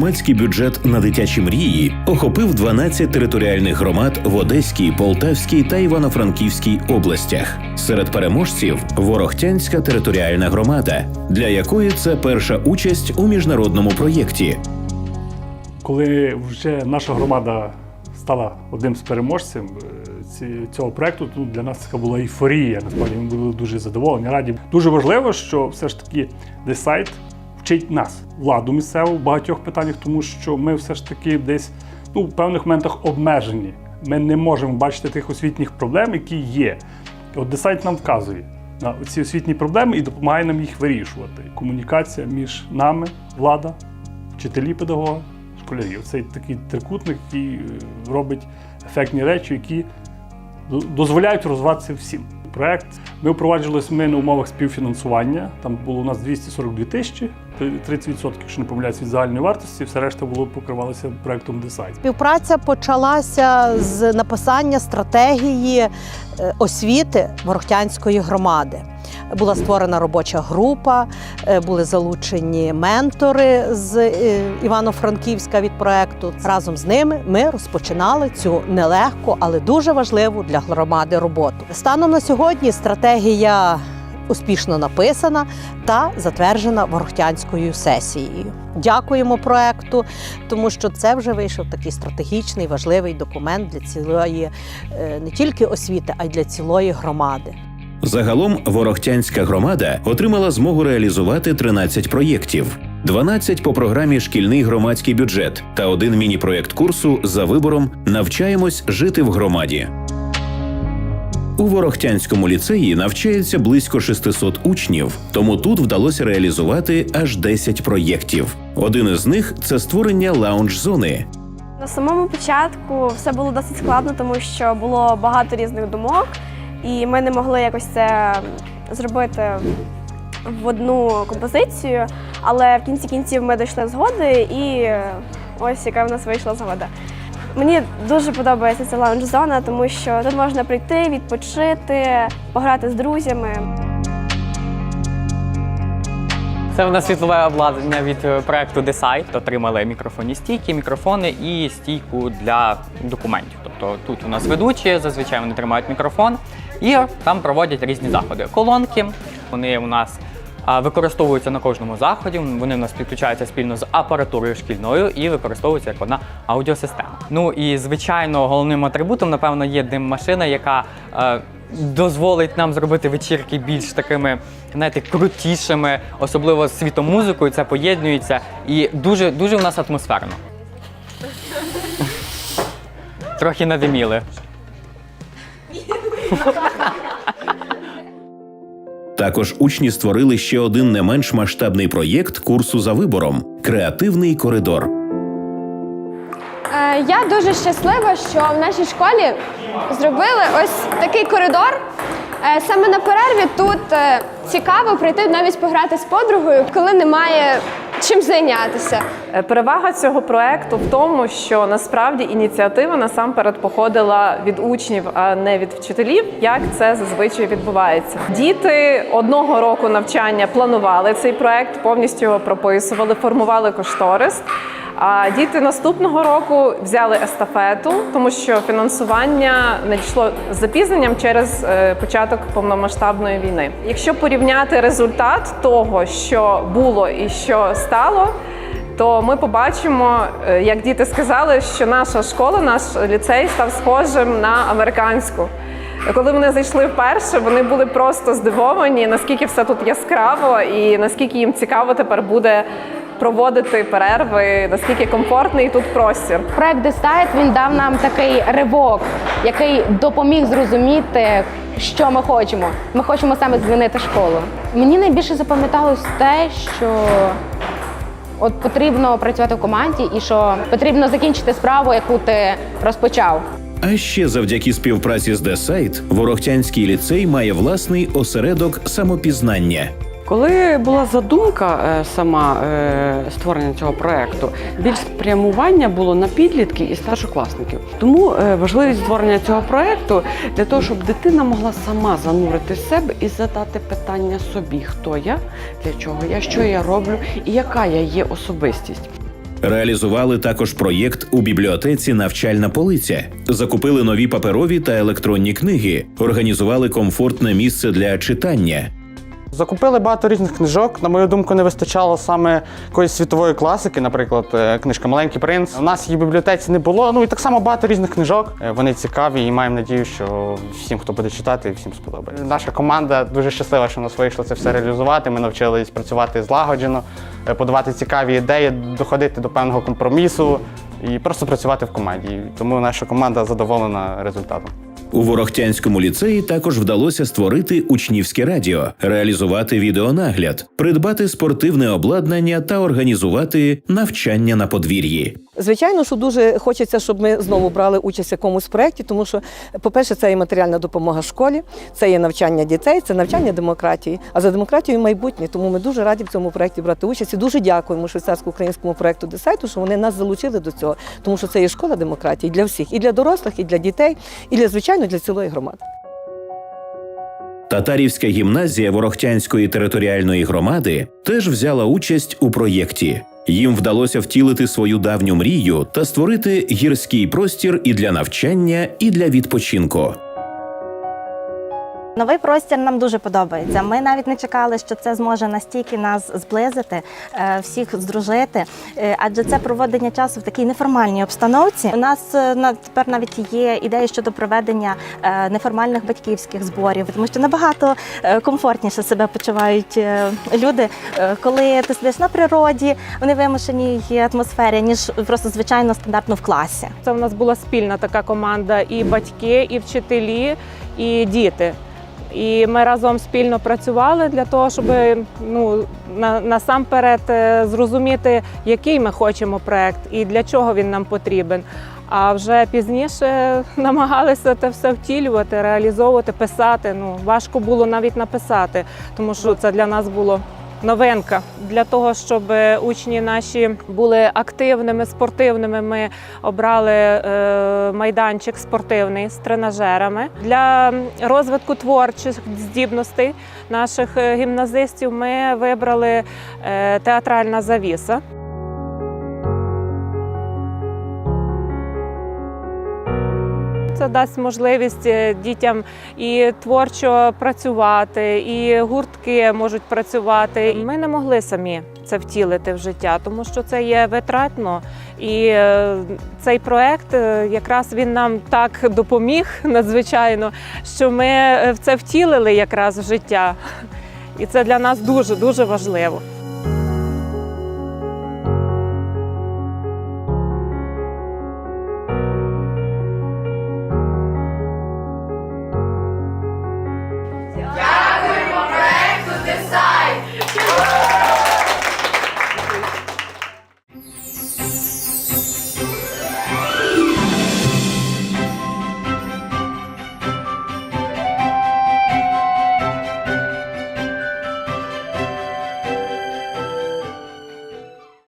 громадський бюджет на дитячі мрії охопив 12 територіальних громад в Одеській, Полтавській та Івано-Франківській областях. Серед переможців Ворохтянська територіальна громада, для якої це перша участь у міжнародному проєкті. Коли вже наша громада стала одним з переможців е, цього проекту, то для нас така була ейфорія. Насправді ми були дуже задоволені, раді. Дуже важливо, що все ж таки десь сайт вчить нас, владу місцеву в багатьох питаннях, тому що ми все ж таки десь ну, в певних моментах обмежені. Ми не можемо бачити тих освітніх проблем, які є. От десайт нам вказує на ці освітні проблеми і допомагає нам їх вирішувати. Комунікація між нами, влада, вчителі, педагоги, школярі. Цей такий трикутник, який е, робить ефектні речі, які дозволяють розвиватися всім. Проект ми впроваджувалися ми на умовах співфінансування. Там було у нас 242 тисячі, 30%, якщо не помиляюсь, від загальної вартості, все решта було покривалося проектом Десайт. Співпраця почалася з написання стратегії е, освіти Ворохтянської громади. Була створена робоча група, е, були залучені ментори з е, Івано-Франківська від проекту. Разом з ними ми розпочинали цю нелегку, але дуже важливу для громади роботу. Станом на сьогодні стратегія успішно написана та затверджена Ворохтянською сесією. Дякуємо проекту тому що це вже вийшов такий стратегічний важливий документ для цілої е, не тільки освіти, а й для цілої громади. Загалом Ворохтянська громада отримала змогу реалізувати 13 проєктів. 12 по програмі Шкільний громадський бюджет та один міні-проєкт курсу за вибором Навчаємось жити в громаді. У Ворохтянському ліцеї навчається близько 600 учнів, тому тут вдалося реалізувати аж 10 проєктів. Один із них це створення лаунж-зони, На самому початку все було досить складно, тому що було багато різних думок, і ми не могли якось це зробити в одну композицію. Але в кінці кінців ми дійшли згоди, і ось яка в нас вийшла згода. Мені дуже подобається ця лаунж-зона, тому що тут можна прийти, відпочити, пограти з друзями. Це в нас світлове обладнання від е, проекту Decide. Отримали мікрофонні стійки, мікрофони і стійку для документів. Тобто тут у нас ведучі, зазвичай вони тримають мікрофон і там проводять різні заходи. Колонки вони у нас використовуються на кожному заході. Вони у нас підключаються спільно з апаратурою шкільною і використовуються як одна аудіосистема. Ну і звичайно, головним атрибутом, напевно, є дим-машина, яка е, дозволить нам зробити вечірки більш такими, знаєте, крутішими, особливо з світомузикою. Це поєднується і дуже дуже у нас атмосферно. Трохи надиміли. Також учні створили ще один не менш масштабний проєкт курсу за вибором креативний коридор. Е, Я дуже щаслива, що в нашій школі зробили ось такий коридор. Е, Саме на перерві тут е, цікаво прийти навіть пограти з подругою, коли немає чим зайнятися. Е, Перевага цього проекту в тому, що насправді ініціатива насамперед походила від учнів, а не від вчителів. Як це зазвичай відбувається? Діти одного року навчання планували цей проект, повністю його прописували, формували кошторис. А діти наступного року взяли естафету, тому що фінансування надійшло з запізненням через е, початок повномасштабної війни. Якщо порівняти результат того, що було і що стало, то ми побачимо, е, як діти сказали, що наша школа, наш ліцей став схожим на американську. Коли вони зайшли вперше, вони були просто здивовані, наскільки все тут яскраво і наскільки їм цікаво тепер буде проводити перерви, наскільки комфортний тут простір. Проект Дестайт він дав нам такий ривок, який допоміг зрозуміти, що ми хочемо. Ми хочемо саме змінити школу. Мені найбільше запам'яталось те, що от потрібно працювати в команді і що потрібно закінчити справу, яку ти розпочав. А ще завдяки співпраці з Десайт Ворохтянський ліцей має власний осередок самопізнання. Коли була задумка е, сама е, створення цього проекту, більш спрямування було на підлітків і старшокласників. Тому е, важливість створення цього проекту для того, щоб дитина могла сама занурити себе і задати питання собі, хто я, для чого я, що я роблю і яка я є особистість. Реалізували також проєкт у бібліотеці Навчальна полиця, закупили нові паперові та електронні книги, організували комфортне місце для читання. Закупили багато різних книжок. На мою думку, не вистачало саме якоїсь світової класики, наприклад, е, книжка Маленький принц. У нас її в бібліотеці не було. Ну і так само багато різних книжок. Е, Вони цікаві і маємо надію, що всім, хто буде читати, всім сподобається. Наша команда дуже щаслива, що нас вийшло це все реалізувати. Ми навчились працювати злагоджено, е, подавати цікаві ідеї, доходити до певного компромісу і просто працювати в команді. Тому наша команда задоволена результатом. У Ворохтянському ліцеї також вдалося створити учнівське радіо, реалізувати відеонагляд, придбати спортивне обладнання та організувати навчання на подвір'ї. Звичайно, що дуже хочеться, щоб ми знову брали участь в якомусь проєкті, тому що, по-перше, це є матеріальна допомога школі, це є навчання дітей, це навчання демократії. А за демократію майбутнє. Тому ми дуже раді в цьому проєкті брати участь. І дуже дякуємо швейцарсько-українському проєкту Десайту, що вони нас залучили до цього, тому що це є школа демократії для всіх, і для дорослих, і для дітей, і для звичайно для цілої громади. Татарівська гімназія Ворохтянської територіальної громади теж взяла участь у проєкті. Їм вдалося втілити свою давню мрію та створити гірський простір і для навчання, і для відпочинку. Новий простір нам дуже подобається. Ми навіть не чекали, що це зможе настільки нас зблизити, е, всіх здружити, Е, адже це проведення часу в такій неформальній обстановці. У нас е, тепер навіть є ідеї щодо проведення неформальних батьківських зборів, тому що набагато комфортніше себе почувають люди, коли ти сидиш на природі, в невимушеній атмосфері, ніж просто звичайно стандартно в класі. Це в нас була спільна така команда: і батьки, і вчителі, і діти. І ми разом спільно працювали для того, щоб ну на, насамперед е, зрозуміти, який ми хочемо проект і для чого він нам потрібен. А вже пізніше намагалися це все втілювати, реалізовувати, писати. Ну важко було навіть написати, тому що це для нас було новинка. Для того, щоб учні наші були активними, спортивними, ми обрали е, майданчик спортивний з тренажерами. Для розвитку творчих здібностей наших е, гімназистів ми вибрали е, театральна завіса. Це дасть можливість е, дітям і творчо працювати, і гуртки можуть працювати. Ми не могли самі це втілити в життя, тому що це є витратно. І е, цей проект е, якраз він нам так допоміг надзвичайно, що ми це втілили якраз в життя. І це для нас дуже дуже важливо.